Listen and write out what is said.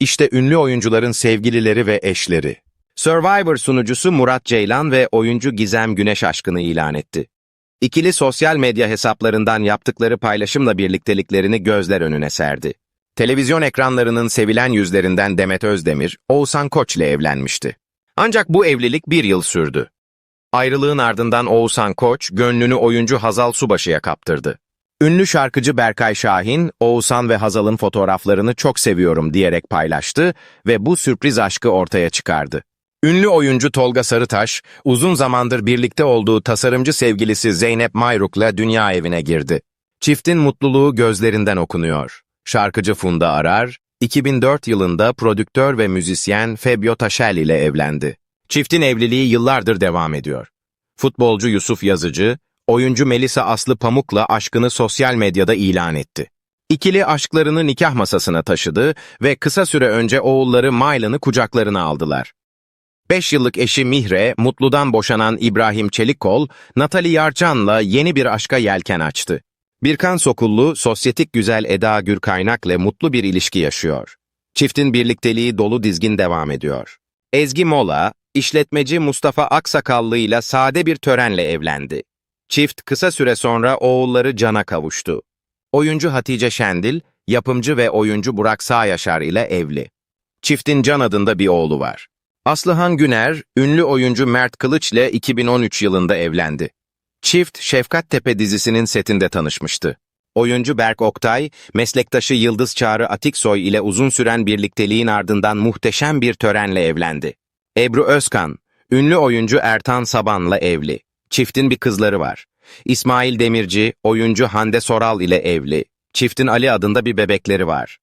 İşte ünlü oyuncuların sevgilileri ve eşleri. Survivor sunucusu Murat Ceylan ve oyuncu Gizem Güneş aşkını ilan etti. İkili sosyal medya hesaplarından yaptıkları paylaşımla birlikteliklerini gözler önüne serdi. Televizyon ekranlarının sevilen yüzlerinden Demet Özdemir, Oğuzhan Koç ile evlenmişti. Ancak bu evlilik bir yıl sürdü. Ayrılığın ardından Oğuzhan Koç, gönlünü oyuncu Hazal Subaşı'ya kaptırdı. Ünlü şarkıcı Berkay Şahin, Oğuzhan ve Hazal'ın fotoğraflarını çok seviyorum diyerek paylaştı ve bu sürpriz aşkı ortaya çıkardı. Ünlü oyuncu Tolga Sarıtaş, uzun zamandır birlikte olduğu tasarımcı sevgilisi Zeynep Mayruk'la dünya evine girdi. Çiftin mutluluğu gözlerinden okunuyor. Şarkıcı Funda Arar, 2004 yılında prodüktör ve müzisyen Fabio Taşel ile evlendi. Çiftin evliliği yıllardır devam ediyor. Futbolcu Yusuf Yazıcı, oyuncu Melisa Aslı Pamuk'la aşkını sosyal medyada ilan etti. İkili aşklarını nikah masasına taşıdı ve kısa süre önce oğulları Maylan'ı kucaklarına aldılar. 5 yıllık eşi Mihre, Mutlu'dan boşanan İbrahim Çelikkol, Natali Yarcan'la yeni bir aşka yelken açtı. Birkan Sokullu, sosyetik güzel Eda Gürkaynak'la mutlu bir ilişki yaşıyor. Çiftin birlikteliği dolu dizgin devam ediyor. Ezgi Mola, işletmeci Mustafa Aksakallı ile sade bir törenle evlendi. Çift kısa süre sonra oğulları Can'a kavuştu. Oyuncu Hatice Şendil, yapımcı ve oyuncu Burak Sağyaşar ile evli. Çiftin Can adında bir oğlu var. Aslıhan Güner, ünlü oyuncu Mert Kılıç ile 2013 yılında evlendi. Çift, Şefkat Tepe dizisinin setinde tanışmıştı. Oyuncu Berk Oktay, meslektaşı Yıldız Çağrı Atiksoy ile uzun süren birlikteliğin ardından muhteşem bir törenle evlendi. Ebru Özkan, ünlü oyuncu Ertan Saban'la evli. Çiftin bir kızları var. İsmail Demirci, oyuncu Hande Soral ile evli. Çiftin Ali adında bir bebekleri var.